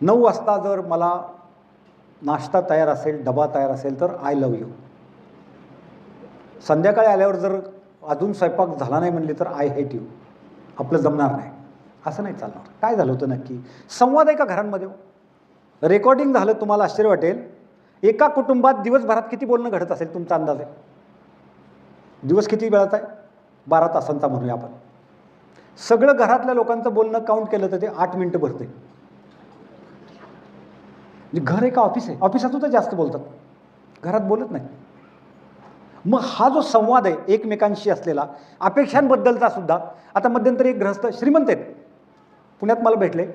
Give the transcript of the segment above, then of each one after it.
नऊ वाजता जर मला नाश्ता तयार असेल डबा तयार असेल तर आय लव यू संध्याकाळी आल्यावर जर अजून स्वयंपाक झाला नाही म्हणले तर आय हेट यू आपलं जमणार नाही. असं नाही चालणार. काय झालं होतं नक्की? संवाद आहे का घरांमध्ये हो. रेकॉर्डिंग झालं तुम्हाला आश्चर्य वाटेल. एका कुटुंबात दिवसभरात किती बोलणं घडत असेल तुमचा अंदाज? आहे दिवस किती वेळात आहे? बारा तासांचा म्हणूया आपण. सगळं घरातल्या लोकांचं बोलणं काउंट केलं तर ते आठ मिनटं भरते. म्हणजे घर आहे का ऑफिस आहे. ऑफिसात सुद्धा जास्त बोलतात. घरात बोलत नाही. मग हा जो संवाद आहे एकमेकांशी असलेला अपेक्षांबद्दलचा सुद्धा आता मध्यंतरी एक ग्रहस्थ श्रीमंत आहेत. पुण्यात मला भेटले.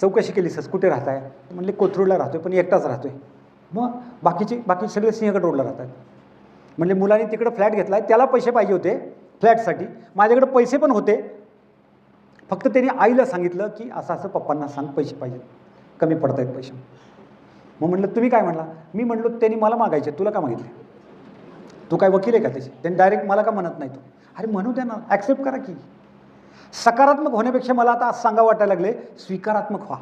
चौकशी केली सस कुठे राहत आहे म्हणले कोथरूडला राहतोय पण एकटाच राहतोय. मग बाकीचे बाकी सगळे सिंहगड रोडला राहतात. म्हणजे मुलांनी तिकडं फ्लॅट घेतला आहे त्याला पैसे पाहिजे होते फ्लॅटसाठी माझ्याकडे पैसे पण होते. फक्त त्यांनी आईला सांगितलं की असं असं पप्पांना सांग पैसे पाहिजेत. कमी पडत आहेत पैसे. मग म्हटलं तुम्ही काय म्हणला? मी म्हणलो त्यांनी मला मागायचे तुला का मागितले? तू काय वकील आहे का त्याचे? त्यांनी डायरेक्ट मला का म्हणत नाही तू? अरे म्हणू द्या ना ॲक्सेप्ट करा की. सकारात्मक होण्यापेक्षा मला आता आज सांगा वाटायला लागले स्वीकारात्मक व्हा.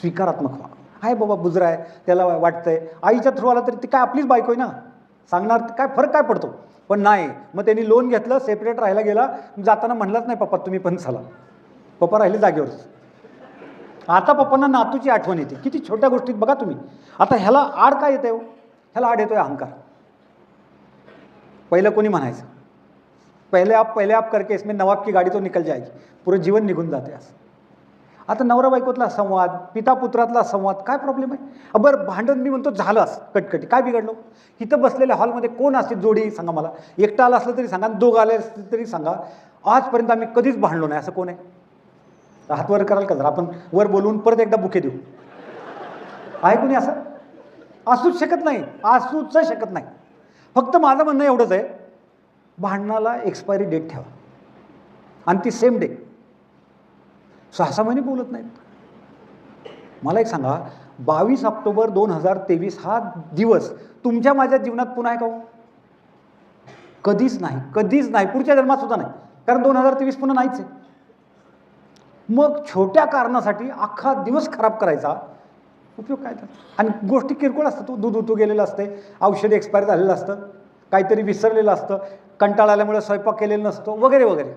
स्वीकारात्मक व्हा. आहे बाबा बुजरा आहे त्याला वाटतंय. आईच्या थ्रू आला तरी ती काय आपलीच बायको आहे ना? सांगणार काय फरक काय पडतो? पण नाही मग त्यांनी लोन घेतलं सेपरेट राहायला गेला जाताना म्हणलाच नाही पप्पा तुम्ही पण चला. पप्पा राहिले जागेवरच. आता पप्पांना नातूची आठवण येते. किती छोट्या गोष्टीत बघा तुम्ही. आता ह्याला आड काय येतंय हो? ह्याला आड येतोय अहंकार. पहिलं कोणी म्हणायचं? पहिले आप पहिले आप करके इसमें नवाब की गाडी तो निकल जायची पुरं जीवन निघून जाते असं. आता नवरा बायकोतला संवाद पिता पुत्रातला संवाद काय प्रॉब्लेम आहे? बरं भांडण मी म्हणतो झालं असं कटकटी. काय बिघडलो? इथं बसलेल्या हॉलमध्ये कोण असते जोडी? सांगा मला. एकटा आला असलं तरी सांगा दोघं आले असले तरी सांगा. आजपर्यंत आम्ही कधीच भांडलो नाही असं कोण आहे? हात वर कराल का जरा? आपण वर बोलवून परत एकदा बुके देऊ. आहे कोणी असं? असूच शकत नाही. असूच शकत नाही. फक्त माझं म्हणणं एवढंच आहे. भांडणाला एक्सपायरी डेट ठेवा. आणि ती सेम डे सहा सहा महिने बोलत नाहीत. मला एक सांगा बावीस ऑक्टोबर दोन हजार तेवीस हा दिवस तुमच्या माझ्या जीवनात पुन्हा आहे का हो? कधीच नाही. कधीच नाही. पुढच्या जन्मात सुद्धा नाही. कारण दोन हजार तेवीस पुन्हा नाहीच आहे. मग छोट्या कारणासाठी अख्खा दिवस खराब करायचा. उपयोग काय त्याचा? आणि गोष्टी किरकोळ असतात. तो दूध उतू गेलेलं असते औषध एक्सपायर झालेलं असतं काहीतरी विसरलेलं असतं कंटाळा आल्यामुळे स्वयंपाक केलेलं नसतो वगैरे वगैरे.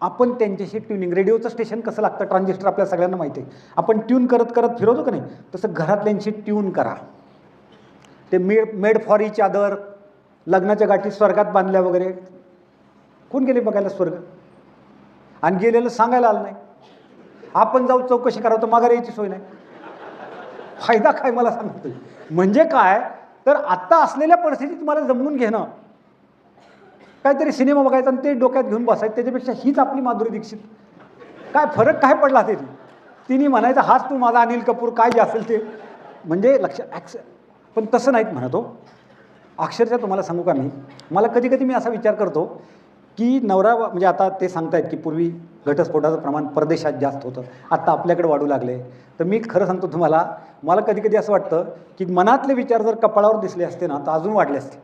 आपण त्यांच्याशी ट्युनिंग रेडिओचं स्टेशन कसं लागतं? ट्रान्झिस्टर आपल्या सगळ्यांना माहिती आहे. आपण ट्यून करत करत फिरवतो का नाही? तसं घरातल्यांशी ट्यून करा. ते मेड मेड फॉर ई चादर लग्नाच्या गाठी स्वर्गात बांधल्या वगैरे. कोण गेले बघायला स्वर्ग? आणि गेलेलं सांगायला आलं नाही. आपण जाऊ चौकशी करावं तर माघार यायची सोय नाही. फायदा काय मला सांगतो म्हणजे काय? तर आत्ता असलेल्या परिस्थितीत मला जमवून घेणं. काहीतरी सिनेमा बघायचा आणि ते डोक्यात घेऊन बसायचं त्याच्यापेक्षा हीच आपली माधुरी दीक्षित. काय फरक काय पडला ते तिने म्हणायचं हाच तू माझा अनिल कपूर काय जे असेल ते. म्हणजे लक्ष ॲक्स पण तसं नाहीत म्हणतो हो. अक्षरशः तुम्हाला सांगू का मी? मला कधी कधी मी असा विचार करतो की नवरा म्हणजे आता ते सांगतायत की पूर्वी घटस्फोटाचं प्रमाण परदेशात जास्त होतं. आत्ता आपल्याकडे वाढू लागले. तर मी खरं सांगतो तुम्हाला मला कधी कधी असं वाटतं की मनातले विचार जर कपाळावर दिसले असते ना तर अजून वाढले असते.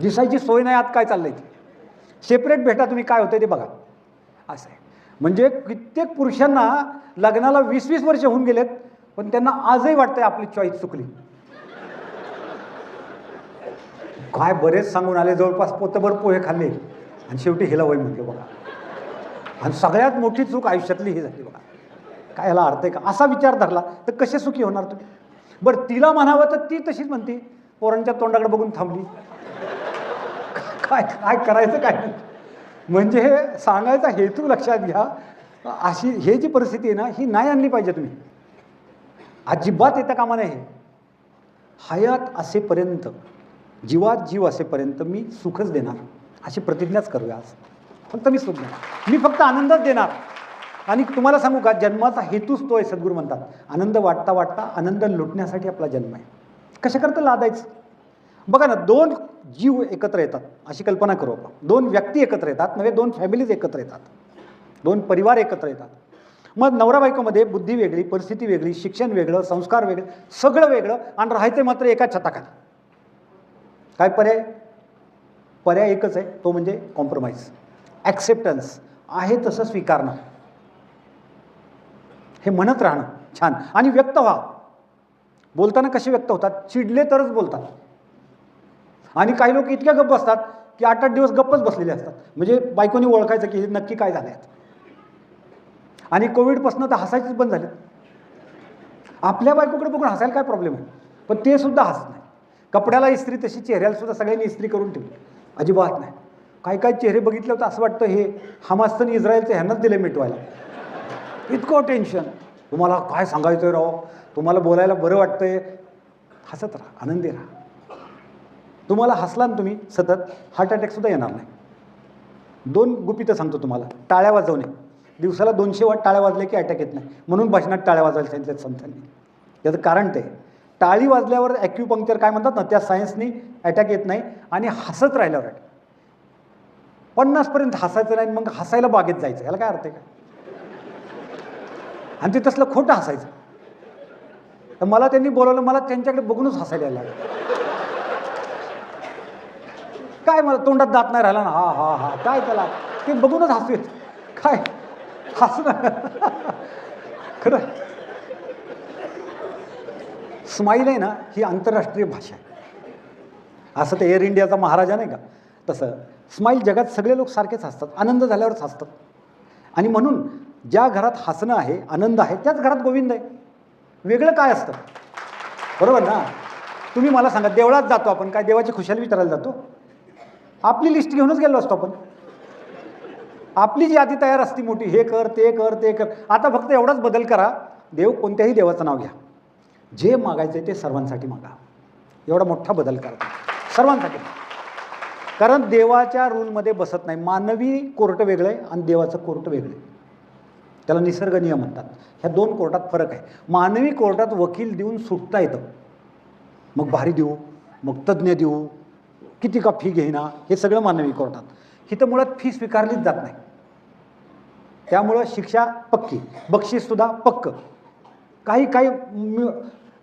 दिसायची सोय नाही आत काय चाललंय ते. सेपरेट भेटा तुम्ही काय होतं ते बघा. असं आहे. म्हणजे कित्येक पुरुषांना लग्नाला वीस वीस वर्ष होऊन गेलेत पण त्यांना आजही वाटतंय आपली चॉईस चुकली. काय बरेच सांगून आले जवळपास पोतभर पोहे खाल्ले. आणि शेवटी हिला वय म्हटलं बघा. आणि सगळ्यात मोठी चूक आयुष्यातली ही झाली बघा. काय ह्याला अर्थ आहे का? असा विचार धरला तर कसे सुखी होणार तुम्ही बरं तिला म्हणावं तर ती तशीच म्हणते पोरांच्या तोंडाकडे बघून थांबली. काय काय करायचं काय म्हणजे हे सांगायचा हेतू लक्षात घ्या अशी हे जी परिस्थिती आहे ना ही नाही आणली पाहिजे तुम्ही. अजिबात येता कामा नाही हयात असेपर्यंत जीवात जीव असेपर्यंत मी सुखच देणार. अशी प्रतिज्ञाच करूया आज. फक्त मी सुद्धा. मी फक्त आनंदच देणार. आणि तुम्हाला सांगू का जन्माचा हेतूच तो आहे सद्गुरू म्हणतात. आनंद वाटता वाटता आनंद लुटण्यासाठी आपला जन्म आहे. कशाकरता लादायचं? बघा ना दोन जीव एकत्र येतात. अशी कल्पना करू आपण. दोन व्यक्ती एकत्र येतात नव्हे दोन फॅमिलीज एकत्र येतात. दोन परिवार एकत्र येतात. मग नवरा बायकोमध्ये बुद्धी वेगळी परिस्थिती वेगळी शिक्षण वेगळं संस्कार वेगळे सगळं वेगळं आणि राहायचं मात्र एका छताखाली. काय पर्याय? पर्याय एकच आहे तो म्हणजे कॉम्प्रोमाइज ॲक्सेप्टन्स आहे तसं स्वीकारणं. हे म्हणत राहणं छान. आणि व्यक्त व्हा. बोलताना कसे व्यक्त होतात? चिडले तरच बोलतात. आणि काही लोक इतक्या गप्प असतात की आठ आठ दिवस गप्पच बसलेले असतात. म्हणजे बायकोनी ओळखायचं की हे नक्की काय झालं आहे आणि कोविडपासून तर हसायचेच बंद झाले. आपल्या बायकोकडे बघून हसायला काय प्रॉब्लेम आहे? पण ते सुद्धा हसत नाही. कपड्याला इस्त्री तशी चेहऱ्याला सुद्धा सगळ्यांनी इस्त्री करून ठेवली. अजिबात नाही. काही काही चेहरे बघितले होते असं वाटतं हे हमास्तन इस्रायलचं ह्यांनाच दिलं मिटवायला. इतकं टेन्शन तुम्हाला काय सांगायचं आहे राव? तुम्हाला बोलायला बरं वाटतंय? हसत राहा आनंदी राहा. तुम्हाला हसला ना तुम्ही सतत हार्ट अटॅकसुद्धा येणार नाही. दोन गुपितं सांगतो तुम्हाला. टाळ्या वाजवणे. दिवसाला दोनशे वाट टाळ्या वाजल्या की अटॅक येत नाही. म्हणून भाषणात टाळ्या वाजवायला सांगितल्यात संतांनी. याचं कारण ते. टाळी वाजल्यावर ॲक्युपंक्चर काय म्हणतात ना त्या सायन्सनी अटॅक येत नाही आणि हसत राहिल्यावर अटॅक पन्नासपर्यंत हसायचं नाही मग हसायला बागेत जायचं. याला काय अर्थ आहे का? आणि ते तसलं खोटं हसायचं. तर मला त्यांनी बोलवलं मला त्यांच्याकडे बघूनच हसायला यायला लागलं. काय मला तोंडात दात नाही राहिला ना? हा हा हा. काय त्याला? ते बघूनच हसू येत. काय? हसणं. खरं. स्माईल आहे ना ही आंतरराष्ट्रीय भाषा आहे. असं ते एअर इंडियाचा महाराजा नाही का? तसं स्माईल जगात सगळे लोक सारखेच हसतात आनंद झाल्यावरच हसतात. आणि म्हणून ज्या घरात हसणं आहे आनंद आहे त्याच घरात गोविंद आहे. वेगळं काय असतं? बरोबर ना? तुम्ही मला सांगा देवळात जातो आपण काय देवाची खुशाली विचारायला जातो? आपली लिस्ट घेऊनच गेलो असतो आपण. आपली जी यादी तयार असती मोठी हे कर ते कर ते कर. आता फक्त एवढाच बदल करा देव कोणत्याही देवाचं नाव घ्या. जे मागायचं आहे ते सर्वांसाठी मागा. एवढा मोठा बदल करा. सर्वांसाठी. कारण देवाच्या रूलमध्ये बसत नाही. मानवी कोर्ट वेगळं आहे आणि देवाचं कोर्ट वेगळं आहे. त्याला निसर्ग नियम म्हणतात. ह्या दोन कोर्टात फरक आहे. मानवी कोर्टात वकील देऊन सुटता येतं. मग भारी देऊ मग तज्ज्ञ देऊ किती का फी घेईना हे सगळं मानवी कोर्टात. इथं मुळात फी स्वीकारलीच जात नाही. त्यामुळं शिक्षा पक्की. बक्षीससुद्धा पक्क. काही काही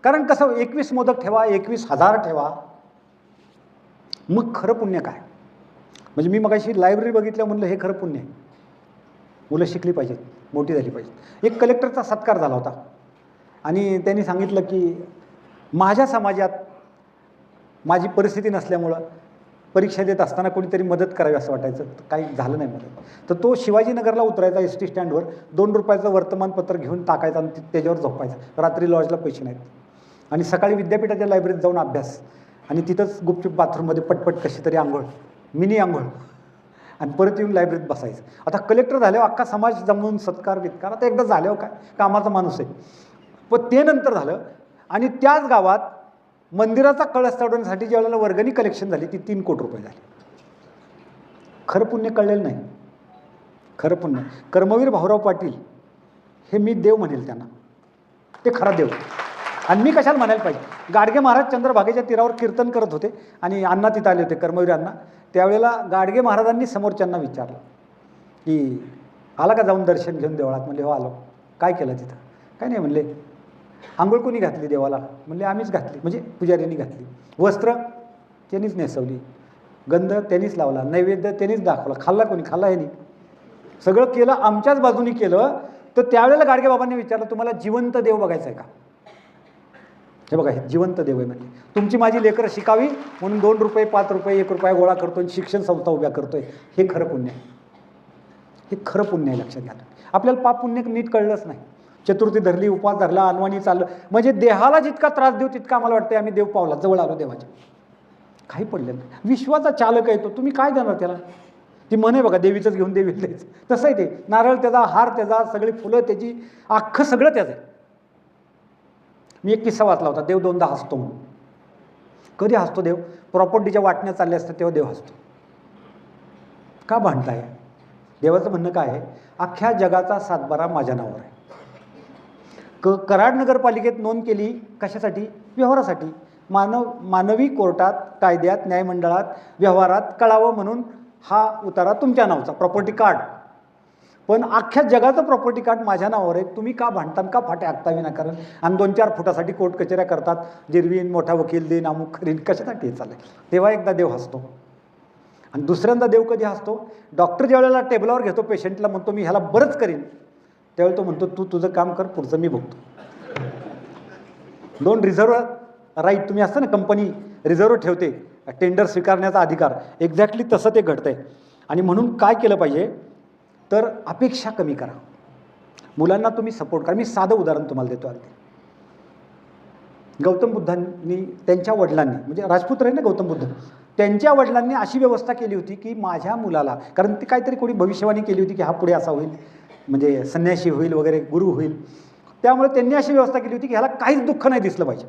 कारण कसं एकवीस मोदक ठेवा एकवीस हजार ठेवा. मग खरं पुण्य काय? म्हणजे मी मगाशी लायब्ररी बघितलं म्हणलं हे खरं पुण्य आहे. मुलं शिकली पाहिजेत मोठी झाली पाहिजेत. एक कलेक्टरचा सत्कार झाला होता. आणि त्यांनी सांगितलं की माझ्या समाजात माझी परिस्थिती नसल्यामुळं परीक्षा देत असताना कोणीतरी मदत करावी असं वाटायचं. काही झालं नाही मदत. तर तो शिवाजीनगरला उतरायचा एस टी स्टँडवर. दोन रुपयाचं वर्तमानपत्र घेऊन टाकायचं आणि त्याच्यावर झोपायचं. रात्री लॉजला पैसे नाहीत. आणि सकाळी विद्यापीठाच्या लायब्ररीत जाऊन अभ्यास. आणि तिथंच गुपचूप बाथरूममध्ये पटपट कशी तरी आंघोळ मिनी आंघोळ. आणि परत येऊन लायब्ररीत बसायचं. आता कलेक्टर झाल्यावर अख्खा समाज जमवून सत्कार वित्कार आता एकदा झाल्यावर काय? कामाचा माणूस आहे. पण ते नंतर झालं आणि त्याच गावात मंदिराचा कळस चढवण्यासाठी ज्या वेळेला वर्गणी कलेक्शन झाली ती तीन कोटी रुपये झाली. खरं पुण्य कळलेलं नाही. खरं पुण्य. कर्मवीर भाऊराव पाटील हे मी देव म्हणेल त्यांना. ते खरा देव. आणि मी कशाला म्हणायला पाहिजे? गाडगे महाराज चंद्रभागेच्या तीरावर कीर्तन करत होते आणि अण्णा तिथं आले होते कर्मवीर अण्णा. त्यावेळेला गाडगे महाराजांनी समोरच्यांना विचारलं की आला का जाऊन दर्शन घेऊन देवळात? म्हणले हो आलो. काय केलं तिथं? काय नाही म्हणले आंघोळ कोणी घातली देवाला? म्हणले आम्हीच घातली म्हणजे पुजारींनी घातली. वस्त्र त्यांनीच नेसवली गंध त्यांनीच लावला नैवेद्य त्यांनीच दाखवला खाल्ला कोणी? खाल्ला ह्यानी सगळं केलं आमच्याच बाजूनी केलं. तर त्यावेळेला गाडगे बाबांनी विचारलं तुम्हाला जिवंत देव बघायचा आहे का? हे बघा हे जिवंत देव आहे म्हणजे. तुमची माझी लेकरं शिकावी म्हणून दोन रुपये पाच रुपये एक रुपये गोळा करतो आणि शिक्षण संस्था उभ्या करतोय. हे खरं पुण्य आहे. हे खरं पुण्य आहे लक्षात घ्या आपल्याला पाप पुण्य नीट कळलंच नाही. चतुर्थी धरली उपवास धरला अनवाणी चाललं. म्हणजे देहाला जितका त्रास देऊ तितका आम्हाला वाटतं आम्ही देव पावला जवळ आलो देवाच्या. काही पडलं नाही. विश्वाचा चालक आहे तो. तुम्ही काय देणार त्याला? ती म्हणे बघा देवीचंच घेऊन देवी द्यायचं. तसं आहे ते. नारळ त्याचा हार त्याचा सगळी फुलं त्याची अख्खं सगळं त्याचं आहे. मी एक किस्सा वाचला होता देव दोनदा हसतो म्हणून. कधी हसतो देव? प्रॉपर्टीच्या वाटण्या चालल्या असतात तेव्हा देव हसतो. का भांडताय? देवाचं म्हणणं काय आहे? अख्ख्या जगाचा सातबारा माझ्या नावावर आहे. क कराड नगरपालिकेत नोंद केली कशासाठी? व्यवहारासाठी. मानव मानवी कोर्टात कायद्यात न्यायमंडळात व्यवहारात कळावं म्हणून हा उतारा तुमच्या नावचा. प्रॉपर्टी कार्ड पण अख्ख्या जगाचं प्रॉपर्टी कार्ड माझ्या नावावर आहे. तुम्ही का भांडतान का फाटे आत्ता विनाकारण आणि दोन चार फुटासाठी कोर्ट कचेऱ्या करतात. जिरवीन मोठा वकील देईन अमुक खरीन कशासाठी हे तेव्हा एकदा देव हसतो. आणि दुसऱ्यांदा देव कधी हसतो? डॉक्टर ज्यावेळेला टेबलावर घेतो पेशंटला म्हणतो मी ह्याला बरंच करीन. त्यावेळी तो म्हणतो तू तुझं काम कर पुढचं मी बघतो. दोन रिझर्व राईट तुम्ही असतं ना कंपनी रिझर्व ठेवते. टेंडर स्वीकारण्याचा अधिकार. एक्झॅक्टली तसं ते घडतंय. आणि म्हणून काय केलं पाहिजे? तर अपेक्षा कमी करा. मुलांना तुम्ही सपोर्ट करा. मी साधं उदाहरण तुम्हाला देतो अगदी. गौतम बुद्धांनी त्यांच्या वडिलांनी म्हणजे राजपूत राहील ना गौतम बुद्ध? त्यांच्या वडिलांनी अशी व्यवस्था केली होती की माझ्या मुलाला कारण ती काहीतरी कोणी भविष्यवाणी केली होती की हा पुढे असा होईल म्हणजे संन्यासी होईल वगैरे गुरु होईल. त्यामुळे त्यांनी अशी व्यवस्था केली होती की ह्याला काहीच दुःख नाही दिसलं पाहिजे.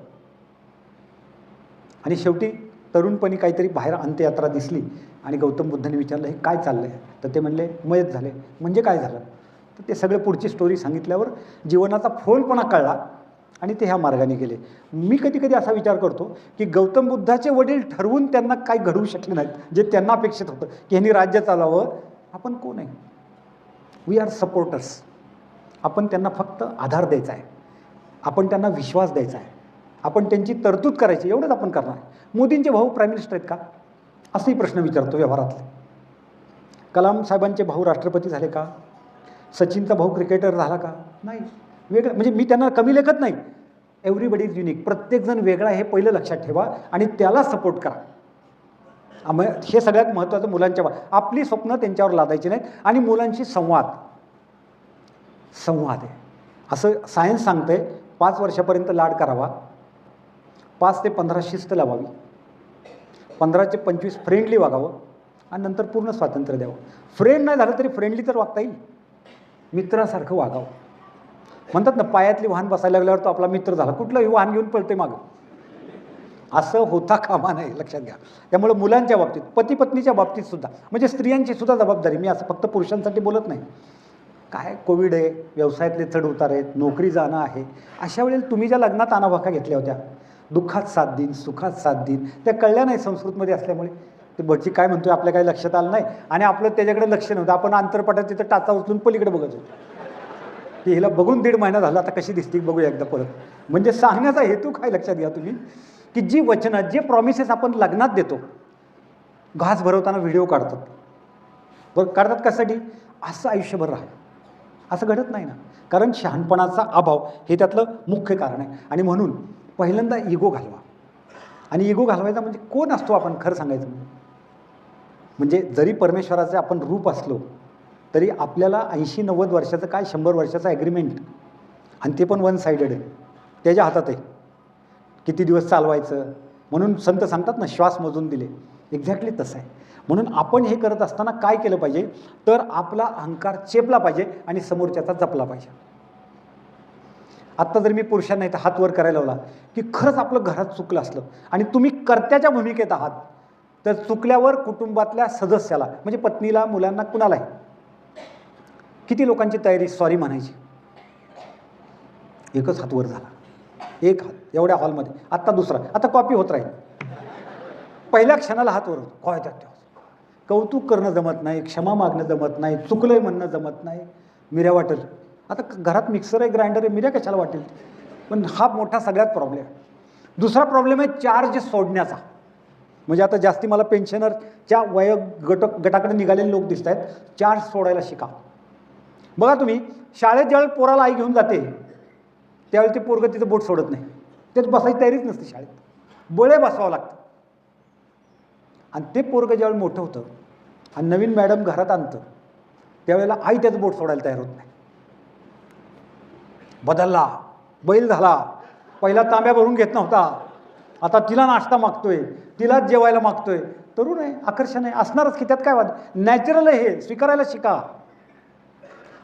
आणि शेवटी तरुणपणी काहीतरी बाहेर अंत्ययात्रा दिसली आणि गौतम बुद्धांनी विचारलं हे काय चाललं आहे तर ते म्हणले मयत झाले. म्हणजे काय झालं? तर ते सगळे पुढची स्टोरी सांगितल्यावर जीवनाचा फोलपणा कळला आणि ते ह्या मार्गाने गेले. मी कधी कधी असा विचार करतो की गौतम बुद्धाचे वडील ठरवून त्यांना काही घडवू शकले नाहीत जे त्यांना अपेक्षित होतं की ह्यांनी राज्य चालावं. आपण कोण आहे? वी आर सपोर्टर्स आपण त्यांना फक्त आधार द्यायचा आहे. आपण त्यांना विश्वास द्यायचा आहे. आपण त्यांची तरतूद करायची एवढंच आपण करणार मोदींचे भाऊ प्राईम मिनिस्टर आहेत का? असंही प्रश्न विचारतो व्यवहारातले. कलाम साहेबांचे भाऊ राष्ट्रपती झाले का? सचिनचा भाऊ क्रिकेटर झाला का? नाही. वेगळं म्हणजे मी त्यांना कमी लेखत नाही. एव्हरीबडी इज युनिक प्रत्येकजण वेगळा हे पहिलं लक्षात ठेवा आणि त्याला सपोर्ट करा. आम- हे सगळ्यात महत्त्वाचं मुलांच्या आपली स्वप्न त्यांच्यावर लादायची नाहीत आणि मुलांशी संवाद. संवाद आहे. असं सायन्स सांगतंय पाच वर्षापर्यंत लाड करावा. पाच ते पंधरा शिस्त लावावी. पंधरा ते पंचवीस फ्रेंडली वागावं आणि नंतर पूर्ण स्वातंत्र्य द्यावं. फ्रेंड नाही झालं तरी फ्रेंडली तर वागता येईल. मित्रासारखं वागावं. म्हणतात ना पायातली वाहन बसायला लागल्यावर तो आपला मित्र झाला. कुठलंही वाहन घेऊन पळते मागं. असं होता कामा नाही लक्षात घ्या. त्यामुळे मुलांच्या बाबतीत पती पत्नीच्या बाबतीत सुद्धा म्हणजे स्त्रियांची सुद्धा जबाबदारी मी असं फक्त पुरुषांसाठी बोलत नाही. काय कोविड आहे व्यवसायातले चढ उतार आहेत नोकरी जाणं आहे. अशा वेळेला तुम्ही ज्या लग्नात आणाभाका घेतल्या होत्या दुःखात सात देईन सुखात सात देईन. त्या कळल्या नाही संस्कृतमध्ये असल्यामुळे. ते भटजी काय म्हणतोय आपल्या काही लक्षात आलं नाही. आणि आपलं त्याच्याकडे लक्ष नव्हतं. आपण आंतरपटात तिथं टाचा उचलून पलीकडे बघत होतो. की हिला बघून दीड महिना झाला आता कशी दिसते बघूया एकदा परत. म्हणजे सांगण्याचा हेतू काय लक्षात घ्या तुम्ही? की जी वचनं जे प्रॉमिसेस आपण लग्नात देतो घास भरवताना व्हिडिओ काढतात. बरं काढतात कशासाठी? असं आयुष्यभर राहा. असं घडत नाही ना. कारण शहाणपणाचा अभाव हे त्यातलं मुख्य कारण आहे. आणि म्हणून पहिल्यांदा इगो घालवा. आणि इगो घालवायचा म्हणजे कोण असतो आपण खरं सांगायचं म्हणजे? म्हणजे. जरी परमेश्वराचे आपण रूप असलो तरी आपल्याला ऐंशी नव्वद वर्षाचं काय शंभर वर्षाचं ॲग्रीमेंट आणि ते पण वन साईडेड आहे. त्याच्या हातात आहे. किती दिवस चालवायचं? म्हणून संत सांगतात ना श्वास मोजून दिले. एक्झॅक्टली तसं आहे. म्हणून आपण हे करत असताना काय केलं पाहिजे? तर आपला अहंकार चेपला पाहिजे आणि समोरच्याचा जपला पाहिजे. आत्ता जर मी पुरुषांना इथं हात वर करायला लावला की खरंच आपलं घरात चुकलं असलं आणि तुम्ही कर्त्याच्या भूमिकेत आहात तर चुकल्यावर कुटुंबातल्या सदस्याला म्हणजे पत्नीला मुलांना कुणालाही किती लोकांची तयारी सॉरी म्हणायची? एकच हात वर झाला. एक हात एवढ्या हॉलमध्ये आत्ता दुसरा. आता कॉपी होत राहील. पहिल्या क्षणाला हात वर होतो. काय त्यात कौतुक करणं जमत नाही क्षमा मागणं जमत नाही चुकलंय म्हणणं जमत नाही. मिऱ्या वाटेल. आता घरात मिक्सर आहे ग्राइंडर आहे मिऱ्या कशाला वाटेल? पण हा मोठा सगळ्यात प्रॉब्लेम आहे. दुसरा प्रॉब्लेम आहे चार्ज सोडण्याचा. म्हणजे आता जास्ती मला पेन्शनरच्या वय गट गटाकडे निघालेले लोक दिसत आहेत चार्ज सोडायला शिका. बघा तुम्ही शाळेत ज्यावेळेस पोराला आई घेऊन जाते त्यावेळी ते पोरगं तिचं बोट सोडत नाही. त्यात बसायची तयारीच नसते शाळेत. बळे बसवावं लागतं. आणि ते पोरगं ज्यावेळी मोठं होतं आणि नवीन मॅडम घरात आणतं त्यावेळेला आई त्याचं बोट सोडायला तयार होत नाही. बदलला बैल झाला. पहिला तांब्या भरून घेत नव्हता. आता तिला नाश्ता मागतोय तिलाच जेवायला मागतोय. तरुण आहे आकर्षण आहे असणारच की त्यात काय वाद? नॅचरल आहे हे स्वीकारायला शिका.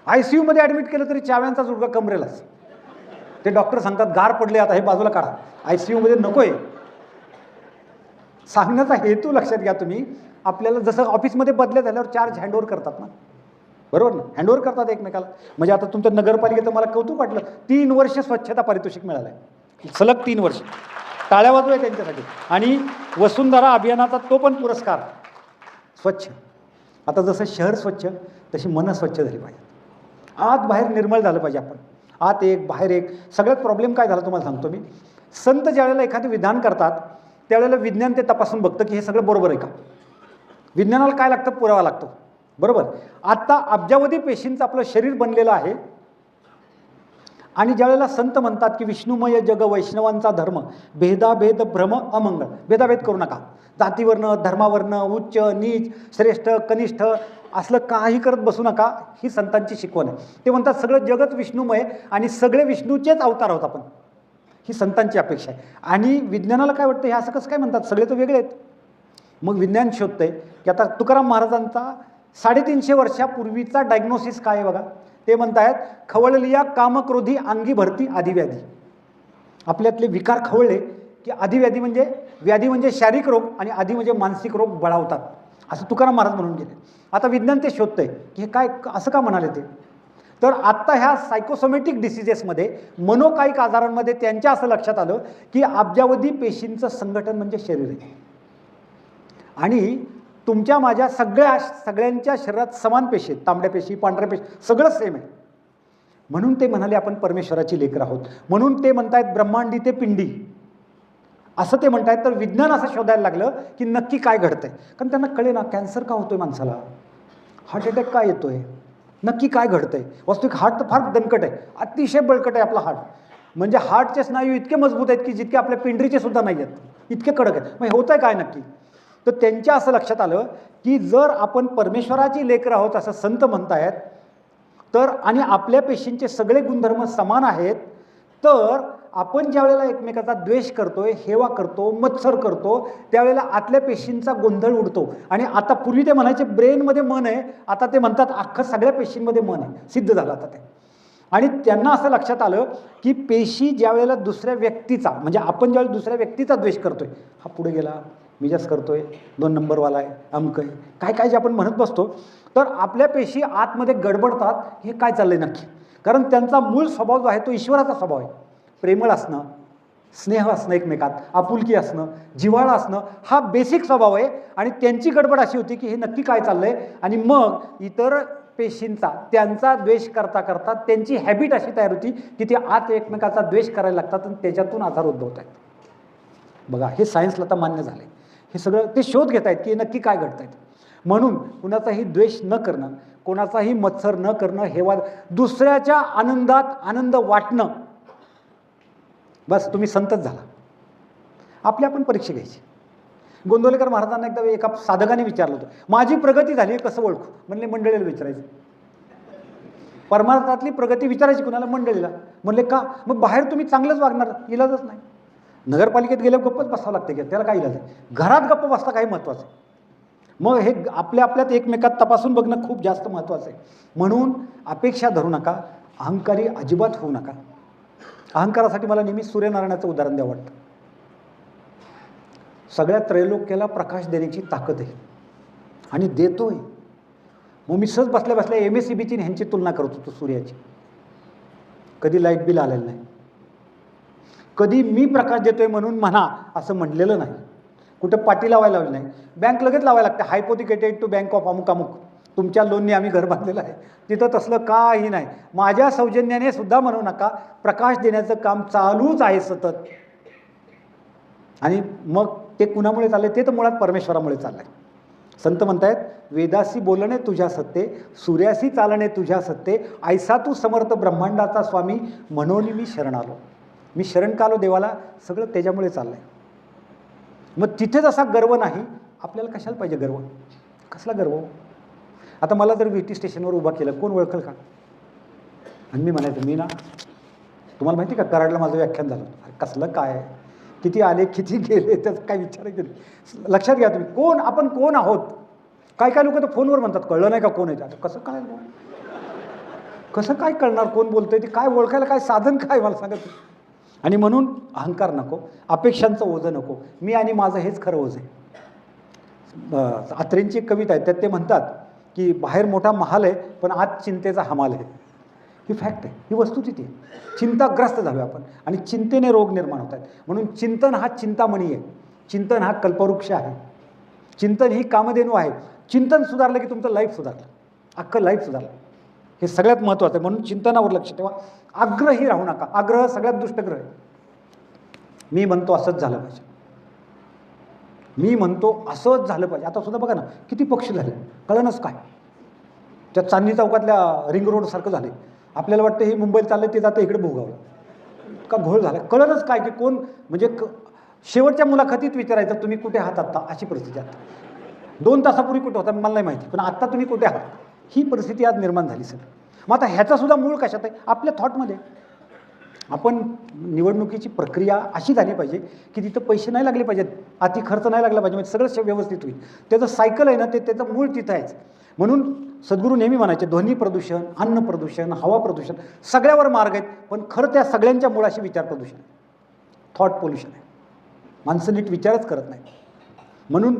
आय सी यूमध्ये ॲडमिट केलं तरी चाव्यांचा जुडगा कमरेलाच. ते डॉक्टर सांगतात गार पडले आता हे बाजूला काढा. आय सी यूमध्ये नको आहे सांगण्याचा हेतू लक्षात घ्या तुम्ही. आपल्याला जसं ऑफिसमध्ये बदल्या झाल्यावर चार्ज हँडओव्हर करतात ना. बरोबर ना? हँडओव्हर करतात एकमेकाला. म्हणजे आता तुमच्या नगरपालिकेचं मला कौतुक वाटलं तीन वर्ष स्वच्छता पारितोषिक मिळालं आहे सलग तीन वर्ष. टाळ्या वाजू आहे त्यांच्यासाठी. आणि वसुंधरा अभियानाचा तो पण पुरस्कार. स्वच्छ. आता जसं शहर स्वच्छ तशी मनं स्वच्छ झाली पाहिजे आत बाहेर निर्मळ झालं पाहिजे आपण. आत एक बाहेर एक. सगळ्यात प्रॉब्लेम काय झाला तुम्हाला सांगतो मी. संत ज्यावेळेला एखादं विधान करतात त्यावेळेला विज्ञान ते तपासून बघतं की हे सगळं बरोबर आहे का? विज्ञानाला काय लागतं? पुरावा लागतो. बरोबर? आत्ता अब्जावधी पेशींचं आपलं शरीर बनलेलं आहे. आणि ज्यावेळेला संत म्हणतात की विष्णुमय जग वैष्णवांचा धर्म भेदाभेद भ्रम अमंगळ भेदाभेद करू नका. जातीवरनं धर्मावरनं उच्च नीच श्रेष्ठ कनिष्ठ असलं काही करत बसू नका ही संतांची शिकवण आहे. ते म्हणतात सगळं जगत विष्णुमय आणि सगळे विष्णूचेच अवतार आहोत आपण. ही संतांची अपेक्षा आहे. आणि विज्ञानाला काय वाटतं? हे असं कसं काय म्हणतात? सगळे तर वेगळे आहेत. मग विज्ञान शोधतंय की आता तुकाराम महाराजांचा साडेतीनशे वर्षापूर्वीचा डायग्नोसिस काय आहे बघा? ते म्हणत आहेत खवळलिया कामक्रोधी अंगी भरती आदिव्याधी. आपल्यातले विकार खवळले की आदिव्याधी म्हणजे व्याधी म्हणजे शारीरिक रोग आणि आधी म्हणजे मानसिक रोग बळावतात. असं तुकाराम महाराज म्हणून गेले. आता विज्ञान ते शोधतंय की हे काय असं का म्हणाले ते? तर आत्ता ह्या सायकोसोमॅटिक डिसिजेसमध्ये मनोकायिक आजारांमध्ये त्यांच्या असं लक्षात आलं की अब्जावधी पेशींचं संघटन म्हणजे शरीर आहे. आणि तुमच्या माझ्या सगळ्या सगळ्यांच्या शरीरात समान पेशी आहेत. तांबड्या पेशी पांढऱ्या पेशी सगळं सेम आहे. म्हणून ते म्हणाले आपण परमेश्वराची लेकर आहोत. म्हणून ते म्हणतायत ब्रह्मांडी ते पिंडी. असं ते म्हणतायत तर विज्ञान असं शोधायला लागलं की नक्की काय घडतंय. कारण त्यांना कळे ना कॅन्सर का होतोय माणसाला? हार्ट अटॅक का येतोय? नक्की काय घडतंय? वास्तविक हार्ट तर फार दणकट आहे. अतिशय बळकट आहे आपला हार्ट. म्हणजे हार्टचे स्नायू इतके मजबूत आहेत की जितके आपल्या पिंडरीचे सुद्धा नाही आहेत. इतके कडक आहेत. मग होत आहे काय नक्की? तर त्यांच्या असं लक्षात आलं की जर आपण परमेश्वराची लेकर आहोत असं संत म्हणतायत तर आणि आपल्या पेशींचे सगळे गुणधर्म समान आहेत तर आपण ज्या वेळेला एकमेकाचा द्वेष करतोय हेवा करतो मत्सर करतो त्यावेळेला आतल्या पेशींचा गोंधळ उडतो. आणि आता पूर्वी ते म्हणायचे ब्रेनमध्ये मन आहे. आता ते म्हणतात अख्खं सगळ्या पेशींमध्ये मन आहे. सिद्ध झालं आता ते. आणि त्यांना असं लक्षात आलं की पेशी ज्या वेळेला दुसऱ्या व्यक्तीचा म्हणजे आपण ज्यावेळेला दुसऱ्या व्यक्तीचा द्वेष करतोय हा पुढे गेला. मी जास्त आहे दोन नंबरवाला आहे अमक आहे. काय काय जे आपण म्हणत बसतो तर आपल्या पेशी आतमध्ये गडबडतात हे काय चाललं आहे नक्की? कारण त्यांचा मूळ स्वभाव जो आहे तो ईश्वराचा स्वभाव आहे. प्रेमळ असणं स्नेह असणं एकमेकात आपुलकी असणं जिव्हाळा असणं हा बेसिक स्वभाव आहे. आणि त्यांची गडबड अशी होती की हे नक्की काय चाललं आहे आणि मग इतर पेशींचा त्यांचा द्वेष करता करता त्यांची हॅबिट अशी तयार होती की ते आत एकमेकाचा द्वेष करायला लागतात आणि त्याच्यातून आजार उद्भवत आहेत. बघा हे सायन्सला तर मान्य झालं आहे हे सगळं ते शोध घेत आहेत की नक्की काय घडत आहेत म्हणून कुणाचाही द्वेष न करणं कोणाचाही मत्सर न करणं हेवा दुसऱ्याच्या आनंदात आनंद वाटणं. बस तुम्ही संतच झाला. आपली आपण परीक्षा घ्यायची. गोंदवलेकर महाराजांना एकदा एका साधकाने विचारलं होतं माझी प्रगती झाली कसं ओळखू? म्हणले मंडळीला विचारायचं. परमार्थातली प्रगती विचारायची कुणाला? मंडळीला. म्हणले का? मग बाहेर तुम्ही चांगलंच वागणार इलाजच नाही. नगरपालिकेत गेल्यावर गप्पच बसावं लागते की त्याला काय इलाज आहे? घरात गप्प बसता काही महत्त्वाचं आहे. मग हे आपल्या आपल्यात एकमेकात तपासून बघणं खूप जास्त महत्त्वाचं आहे. म्हणून अपेक्षा धरू नका अहंकारी अजिबात होऊ नका. अहंकारासाठी मला नेहमी सूर्यनारायणाचं उदाहरण द्यावं वाटतं. सगळ्या त्रैलोक्याला प्रकाश देण्याची ताकद आहे. आणि देतोय. मग मी सहज बसल्या बसल्या एम एस सी बीची ह्यांची तुलना करत होतो सूर्याची. कधी लाइट बिल आलेलं नाही. कधी मी प्रकाश देतो आहे म्हणून म्हणा असं म्हणलेलं नाही. कुठं पाटी लावायला लावली नाही. बँक लगेच लावायला लागते. हायपोथिकेटेड टू बँक ऑफ अमुक अमुक. तुमच्या लोनने आम्ही घर बांधलेलं आहे. तिथं तसलं काही नाही. माझ्या सौजन्याने सुद्धा म्हणू नका प्रकाश देण्याचं काम चालूच आहे सतत. आणि मग ते कुणामुळे चाललंय? ते तर मुळात परमेश्वरामुळे चाललंय. संत म्हणतायत वेदासी बोलणे तुझ्या सत्ते सूर्यासी चालणे तुझ्या सत्ते ऐसा तू समर्थ ब्रह्मांडाचा स्वामी म्हणून मी शरण आलो मी शरण कालो देवाला सगळं त्याच्यामुळे चाललं आहे मग तिथे जसा गर्व नाही आपल्याला कशाला पाहिजे गर्व? कसला गर्व? आता मला जर टी स्टेशनवर उभा केलं कोण ओळखल का? आणि मी म्हणायचं मी ना तुम्हाला माहिती का कराडला माझं व्याख्यान झालं. कसलं काय? आहे किती आले किती गेले त्याचं काय विचार केले? लक्षात घ्या तुम्ही कोण आपण कोण आहोत? काय काय लोक तर फोनवर म्हणतात कळलं नाही का कोण आहे आता कसं काय कसं काय कळणार कोण बोलतंय? ते काय ओळखायला काय साधन काय मला सांगत आणि म्हणून अहंकार नको अपेक्षांचं ओझं नको. मी आणि माझं हेच खरं ओझं आहे. अत्रेंची एक कविता आहे त्यात ते म्हणतात की बाहेर मोठा महाल आहे पण आत चिंतेचा हमाल आहे. ही फॅक्ट आहे ही वस्तुस्थिती आहे. चिंताग्रस्त झालो आपण. आणि चिंतेने रोग निर्माण होत आहेत. म्हणून चिंतन हा चिंतामणी आहे. चिंतन हा कल्पवृक्ष आहे. चिंतन ही कामधेनू आहे. चिंतन सुधारलं की तुमचं लाईफ सुधारलं. अख्खं लाईफ सुधारलं. हे सगळ्यात महत्त्वाचं आहे. म्हणून चिंतनावर लक्ष ठेवा. आग्रही राहू नका. आग्रह सगळ्यात दुष्टग्रह आहे. मी म्हणतो असंच झालं पाहिजे. मी म्हणतो असंच झालं पाहिजे. आता सुद्धा बघा ना किती पक्ष झाले? कळणच काय. त्या चांदणी चौकातल्या रिंग रोडसारखं झाले आपल्याला वाटतं हे मुंबईत चाललं ते जातं इकडे भोगावलं का घोळ झाला कळणच काय की कोण म्हणजे क शेवटच्या मुलाखतीत विचारायचं तुम्ही कुठे आहात आत्ता? अशी परिस्थिती आता दोन तासापूर्वी कुठे होता मला नाही माहिती. पण आत्ता तुम्ही कुठे आहात? ही परिस्थिती आज निर्माण झाली सर. मग आता ह्याचासुद्धा मूळ कशात आहे? आपल्या थॉटमध्ये. आपण निवडणुकीची प्रक्रिया अशी झाली पाहिजे की तिथं पैसे नाही लागले पाहिजेत. अति खर्च नाही लागला पाहिजे. म्हणजे सगळं व्यवस्थित होईल. त्याचं सायकल आहे ना ते त्याचं मूळ तिथं आहेच. म्हणून सद्गुरू नेहमी म्हणायचे ध्वनी प्रदूषण अन्न प्रदूषण हवा प्रदूषण सगळ्यावर मार्ग आहेत पण खरं त्या सगळ्यांच्या मुळाशी विचार प्रदूषण आहे. थॉट पोल्युशन आहे. माणसं नीट विचारच करत नाही म्हणून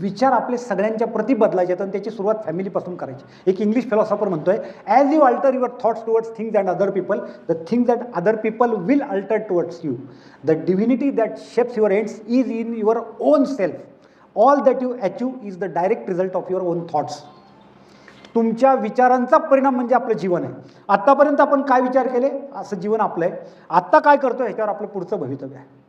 विचार आपले सगळ्यांच्या प्रती बदलायचे आहेत आणि त्याची सुरुवात फॅमिलीपासून करायची एक इंग्लिश फिलॉसॉफर म्हणतोय as you alter your thoughts towards things and other people the things that other people will alter towards you the divinity that shapes your ends is in your own self all that you achieve is the direct result of your own thoughts तुमच्या विचारांचा परिणाम म्हणजे आपलं जीवन आहे. आत्तापर्यंत आपण काय विचार केले? असं जीवन आपलं आहे. आत्ता काय करतो ह्याच्यावर आपलं पुढचं भवितव्य आहे.